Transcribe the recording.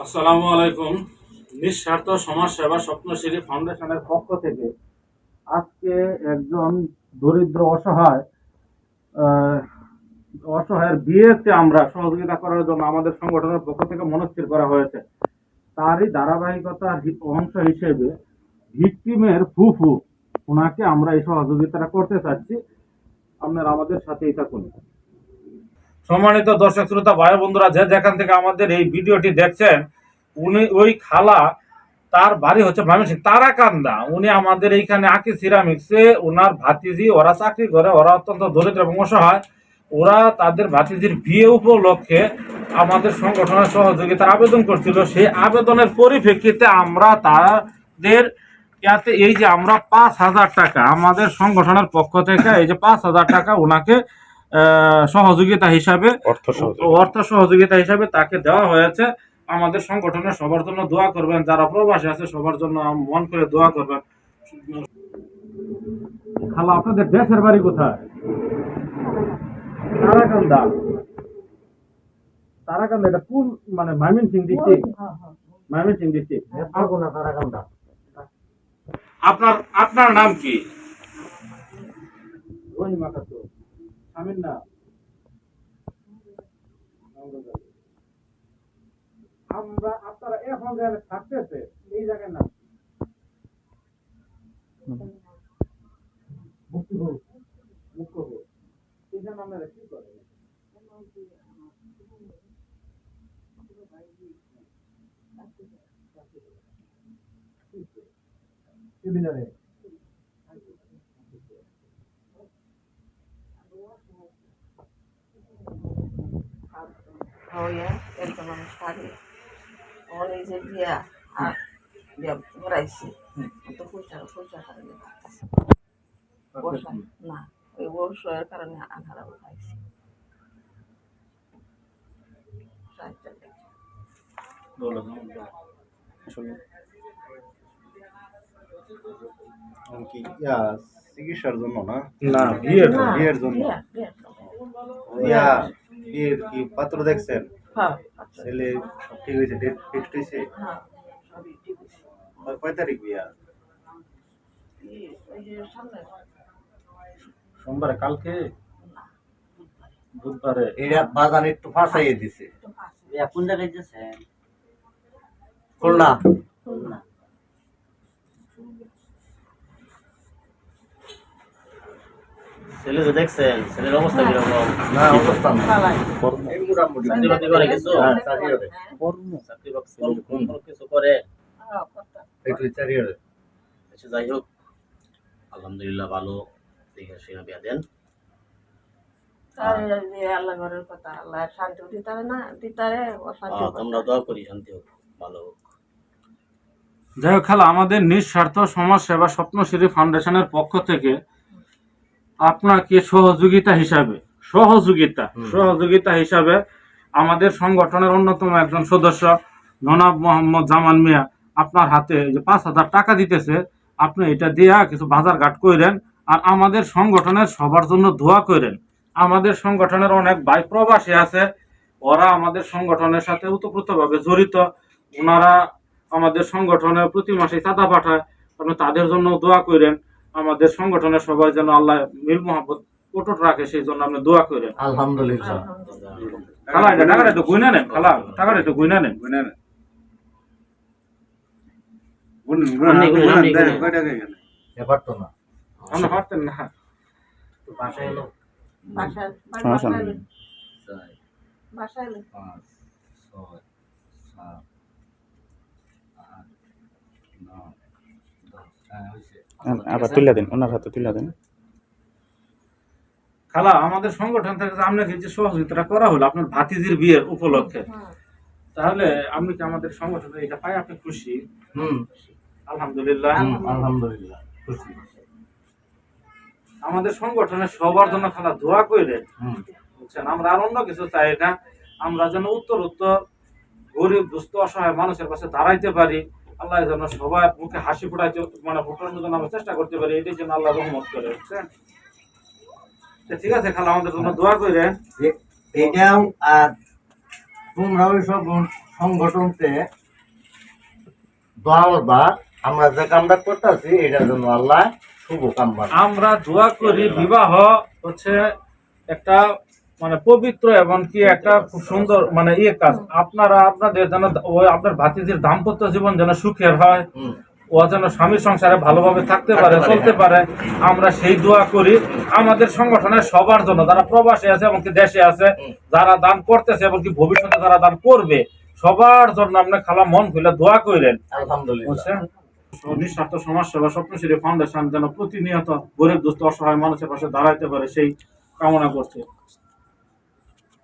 আসসালামু আলাইকুম। নিঃস্বার্থ সমাজ সেবা স্বপ্নশ্রী ফাউন্ডেশনের পক্ষ থেকে আজকে একজন দরিদ্র অসহায় অসহায়ের বিয়েতে আমরা সহযোগিতা করার জন্য আমাদের সংগঠনের পক্ষ থেকে মনস্থির করা হয়েছে। তারই ধারাবাহিকতার অংশ হিসেবে ভিকটিমের ফুফু ওনাকে আমরা এই সহযোগিতাটা করতে চাচ্ছি। আপনারা আমাদের সাথেই থাকুন। সম্মানিত দর্শক শ্রোতা, ভাই বন্ধুরা, যে যেখান থেকে আমাদের এই ভিডিওটি দেখছেন, উনি ওই খালা, তার বাড়ি হচ্ছে ময়মনসিং তারাকান্দা। উনি আমাদের এইখানে আকি সিরামিক্সে, ওনার ভাতিজি, ওরা চাকরি করে, ওরা অত্যন্ত দরিদ্র এবং অসহায়। ওরা তাদের ভাতিজির বিয়ে উপলক্ষে আমাদের সংগঠনের সহযোগিতার আবেদন করছিল। সেই আবেদনের পরিপ্রেক্ষিতে আমরা তাদের এই যে আমরা পাঁচ হাজার টাকা, আমাদের সংগঠনের পক্ষ থেকে এই যে পাঁচ হাজার টাকা ওনাকে সহযোগিতা হিসাবে অর্থ সহযোগিতা। হিসাবে তাকে দেওয়া হয়েছে। আমাদের সংগঠনের সবার জন্য দোয়া করবেন যারা প্রবাসী আছে সবার জন্য মন করে দোয়া করবেন। খালা আপনাদের দেশের বাড়ি কোথায়? তারাকান্দা। তারাকান্দা এটা কোন মানে Mymensingh district Mymensingh district আপনার আপনার নাম কি? রহিমা খাতুন। স্বামীর নাম আমরা, আপনারা এখন যারা থাকতেছে, এই জায়গায় না। মুক্তিভোগ মুখ্যভোগ এখানে আপনারা কি করেন? সেমিনারে হয়ে একজন মানুষ থাকে। ওর এই যে বিয়া আর বিয়া করাইছি তো পয়সা পয়সা বর্ষা না ওই বর্ষার কারণে আধারা উঠাইছি সাহায্য দেখি আসলে কি? চিকিৎসার জন্য না? না বিয়ের বিয়ের জন্য। বিয়া, জন্য। বিয়ের কি পাত্র দেখছেন? হ্যাঁ আচ্ছা ছেলে সব ঠিক হয়েছে ডেট ফিক্সড হয়েছে? হ্যাঁ সবই ঠিক আছে কয় তারিখ বিয়া? এই ওই যে সামনে। সোমবারে কালকে? বুধবারে। এটা বাজান একটু ফাঁসাইয়ে দিছে। কোন জায়গায় গেছেন খুলনা। খুলনা। ছেলেকে দেখছেন? ছেলের অবস্থা কীরকম? না অবস্থা না। পালাই এই মোটামুটি। চাকরি বাকরি করে কিছু? হ্যাঁ, চাকরি করে। চাকরি বাকরি কোন কোন কিছু করে? হ্যাঁ আচ্ছা যাই হোক। আলহামদুলিল্লাহ ভালো। দেখে শুনে বিয়া দেন। দোয়া করি শান্তি হোক ভালো হোক। যাই হোক খালা আমাদের নিঃস্বার্থ সমাজ সেবা স্বপ্নশ্রী ফাউন্ডেশনের পক্ষ থেকে আপনাকে সহযোগিতা হিসাবে সহযোগিতা সহযোগিতা হিসাবে আমাদের সংগঠনের অন্যতম একজন সদস্য জনাব মোহাম্মদ জামান মিয়া আপনার হাতে যে পাঁচ হাজার টাকা দিতেছে আপনি এটা দিয়া কিছু বাজার ঘাট করেন আর আমাদের সংগঠনের সবার জন্য দোয়া করেন আমাদের সংগঠনের অনেক ভাই প্রবাসী আছে ওরা আমাদের সংগঠনের সাথে ওতপ্রোতভাবে জড়িত। ওনারা আমাদের সংগঠনে প্রতি মাসে চাঁদা পাঠায় আপনি তাদের জন্য দোয়া করেন আমাদের সংগঠনের সবাই যেন আল্লাহ মিল মোহাম্মদ অটুট রাখে সেই জন্য আপনি দোয়া করেন আলহামদুলিল্লাহ। খালা এটা টাকাটা একটু গুইনা নেন খালা টাকাটা একটু গুইনা নেন। গুইনা নেন। তো না। পারতেন না। বাসায় এলো? বাসায় বাসায় পাঁচ ছয় সাত আট নয় হ্যাঁ আবার তুলে দিন ওনার হাতে তুলে দিন। খালা আমাদের সংগঠন থেকে যে আপনাকে যে সহযোগিতাটা করা হলো আপনার ভাতিজির বিয়ের উপলক্ষে। তাহলে আপনি কি আমাদের সংগঠনে এটা পাই আপনি খুশি? হুম। আলহামদুলিল্লাহ। আলহামদুলিল্লাহ খুশি। আমাদের সংগঠনের সবার জন্য খালা দোয়া করে হুম। বুঝছেন? আমরা আর অন্য কিছু চাই না। আমরা যেন উত্তর উত্তর গরিব দুস্থ অসহায় মানুষের পাশে দাঁড়াইতে পারি। আল্লাহ যেন সবার মুখে হাসি ফুটাইতে মানে ফুটানোর জন্য আমরা চেষ্টা করতে পারি এটাই যেন আল্লাহ রহমত করে বুঝছেন? ঠিক আছে খালা আমাদের জন্য দোয়া করে এ- এইটাও আর তোমরা ওই সব সংগঠনতে দোয়া করবা। আমরা যে কামটা করতেছি এটার জন্য আল্লাহ শুভ কাম আমরা দোয়া করি বিবাহ হচ্ছে একটা মানে পবিত্র এবং কি একটা খুব সুন্দর মানে ইয়ে কাজ। আপনারা আপনাদের যেন আপনার ভাতিজির দাম্পত্য জীবন যেন সুখের হয় ও যেন স্বামী সংসারে ভালোভাবে থাকতে পারে চলতে পারে আমরা সেই দোয়া করি। আমাদের সংগঠনের সবার জন্য যারা প্রবাসী আছে এমনকি দেশে আছে যারা দান করতেছে এমনকি ভবিষ্যতে যারা দান করবে সবার জন্য আপনি খালা মন খুলে দোয়া করেন আলহামদুলিল্লাহ। নিঃস্বার্থ সমাজ সেবা স্বপ্নশ্রী ফাউন্ডেশন যেন প্রতিনিয়ত গরিব দুস্থ অসহায় মানুষের পাশে দাঁড়াইতে পারে সেই কামনা করছে।